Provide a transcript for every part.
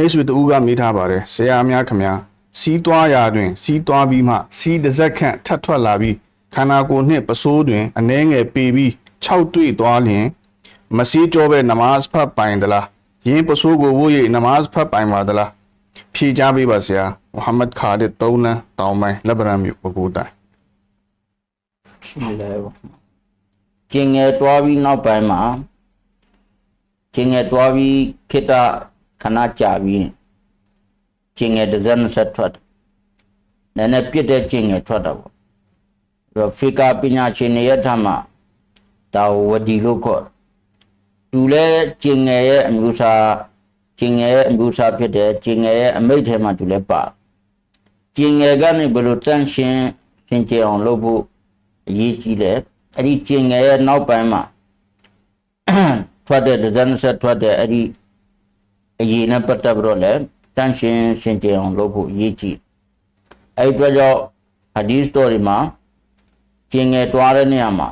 မိတ်ဆွေတူကမိထားပါတယ်ဆရာများခမများစီးသွားရာတွင် စီးသွားပြီးမှ စီးတစ်စက်ခန့်ထပ်ထွက်လာပြီးခန္ဓာကိုယ်နှင့်ပစိုးတွင်အနှဲငယ်ပေပြီး6တွေ့သွားလျင်မစီးကြောပဲနမတ်ဖတ်ပိုင်သလားယင်းပစိုးကိုဝို့၍နမတ်ဖတ်ပိုင်ပါသလားဖြေကြပေးပါဆရာမုဟမ္မဒ်ခါဒစ်3နန်းတောင်းပိုင်းလက်ဗရန်မြို့ပကူတိုင်ရှိလဲပေါ့ကျင်ငယ်တွားပြီးနောက်ပိုင်းမှာကျင်ငယ်တွားပြီးခိတ္တ ခဏကြာပြီးကျင်ငယ်တစ်စက်နှစ်ဆက်ထွက်တယ်နည်းနည်းပြစ်တဲ့ကျင်ငယ်ထွက်တော့ပေါ့ပြီးတော့ဖေကာပညာရှင်တွေရဲ့ထမှာတာဝဒီလို့ခေါ်တယ်သူလဲကျင်ငယ်ရဲ့အမျိုးအစားကျင်ငယ်ရဲ့အမျိုးအစားဖြစ်တယ်ကျင်ငယ်ရဲ့အမိတ်ထဲမှာသူလဲပါကျင်ငယ်ကနေဘယ်လိုတန့်ရှင်းစင်ကြယ်အောင်လုပ်ဖို့အရေးကြီးတယ်အဲ့ဒီကျင်ငယ်ရဲ့နောက်ပိုင်းမှာထွက်တဲ့ဒဇန်ဆက်ထွက်တဲ့အဲ့ဒီအ ရေးနဲ့ပတ်သက်ပြီးတော့လည်းတန်ရှင်းရှင်းကြအောင်လုပ်ဖို့အရေးကြီးအဲ့ဒီအတွက်ကြောင့်ဟာဒီစတိုရီမှာကျင်ငယ်တွားတဲ့နေရာမှာ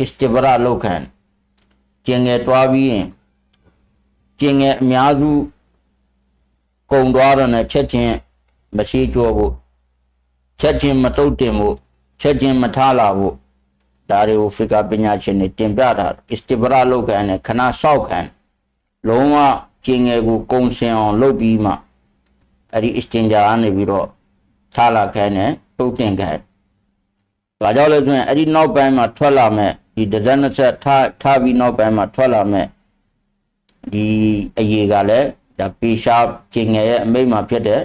အစ္စတဘရာလောက်ခံကျင်ငယ်တွားပြီးရင်ကျင်ငယ်အများစုကုံတွားတော့နဲ့ချက်ချင်းမရှိကြောဖို့ချက်ချင်းမတုတ်တင်ဖို့ချက်ချင်းမထားလာဖို့ဒါတွေကိုဖီကာပညာရှင်တွေတင်ပြတာအစ္စတဘရာလောက်ကန်နဲ့ခဏဆောက်ခံလုံးဝ ကျင်ငယ်ကိုကုံစင်အောင်လုပ်ပြီးမှအဲ့ဒီအစ္စတင်ဂျာကနေပြီးတော့ထားလာခိုင်းနဲ့တုတ်တင်ခိုင်းဒါကြောင့်လည်းဆိုရင်အဲ့ဒီနောက်ပိုင်းမှာထွက်လာမဲ့ဒီဒဇန်နှစ်ဆက်ထားထားပြီးနောက်ပိုင်းမှာထွက်လာမဲ့ဒီအရေးကလည်းဒါပေရှားကျင်ငယ်ရဲ့အမိတ်မှာဖြစ်တဲ့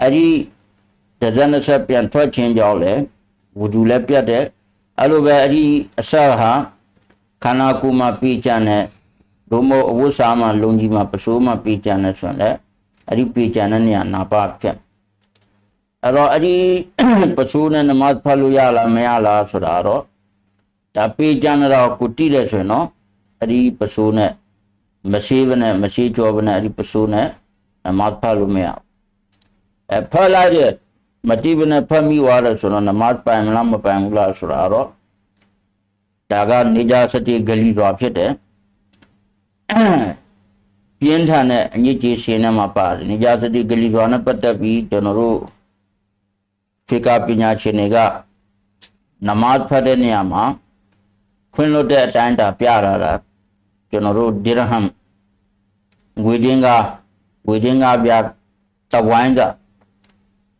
အဲ့ဒီဒဇန်နှစ်ဆက်ပြန်ထွက်ခြင်းကြောင့်လည်းဝူဒူလည်းပြတ်တယ်အဲ့လိုပဲအဲ့ဒီအဆက်ဟာခန္ဓာကိုယ်မှာပြေးကြတဲ့ ဒုမို့အဝိစာမှာလုံကြီးမှာပစိုးမှာပြေးကြတဲ့ဆိုရင်လည်းအဲ့ဒီပြေးကြတဲ့နေရာနာပါဖြစ်အဲ့တော့အဲ့ဒီပစိုးနဲ့နမတ်ဖတ်လို့ရလားမရလားဆိုတာတော့ဒါပြေးကြတဲ့တော့ကိုတိတယ်ဆိုရင်တော့အဲ့ဒီပစိုးနဲ့မရှိဘဲနဲ့မရှိကြောဘဲနဲ့အဲ့ဒီပစိုးနဲ့နမတ်ဖတ်လို့မရဘူးအဲဖတ်လိုက်တဲ့မတိဘနဲ့ဖတ်မိသွားတယ်ဆိုတော့နမတ်ပိုင်မလားမပိုင်ဘူးလားဆိုတာတော့ဒါကနေကြစတိဂလီစွာဖြစ်တယ် ပြင်းထန်တဲ့အညစ်အကြေးရှင်နဲ့မှာပါတယ်နေကြစတိဂလီစွာနဲ့ပတ်သက်ပြီးကျွန်တော်တို့ဖေကာပညာရှင်တွေကနမတ်ဖတ်တဲ့နေရာမှာခွင့်လွတ်တဲ့အတိုင်းတာပြရတာကျွန်တော်တို့ဒီရဟမ်ငွေတင်းကငွေတင်းကပြတဝိုင်းက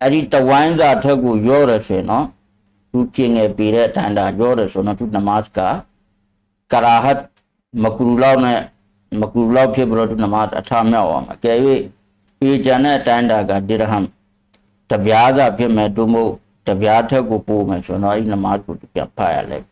အဲ့ဒီတဝိုင်းစာထက်ကိုရောတယ်ဆိုရင်နော်သူကျင်ငယ်ပေတဲ့တန်တာရောတယ်ဆိုတော့သူနမတ်ကကရာဟတ်မကူလောက်နဲ့ မကူလောက်ဖြစ်ပြီးတော့သူနမတ်အထမြောက်အောင်အကယ်၍ပြေချန်တဲ့တန်တာကဒီရဟမ်တပြားသာဖြစ်မဲ့သူမို့တပြားထက်ကိုပို့မယ်ဆိုတော့အဲ့ဒီနမတ်ကိုသူပြဖတ်ရလိုက်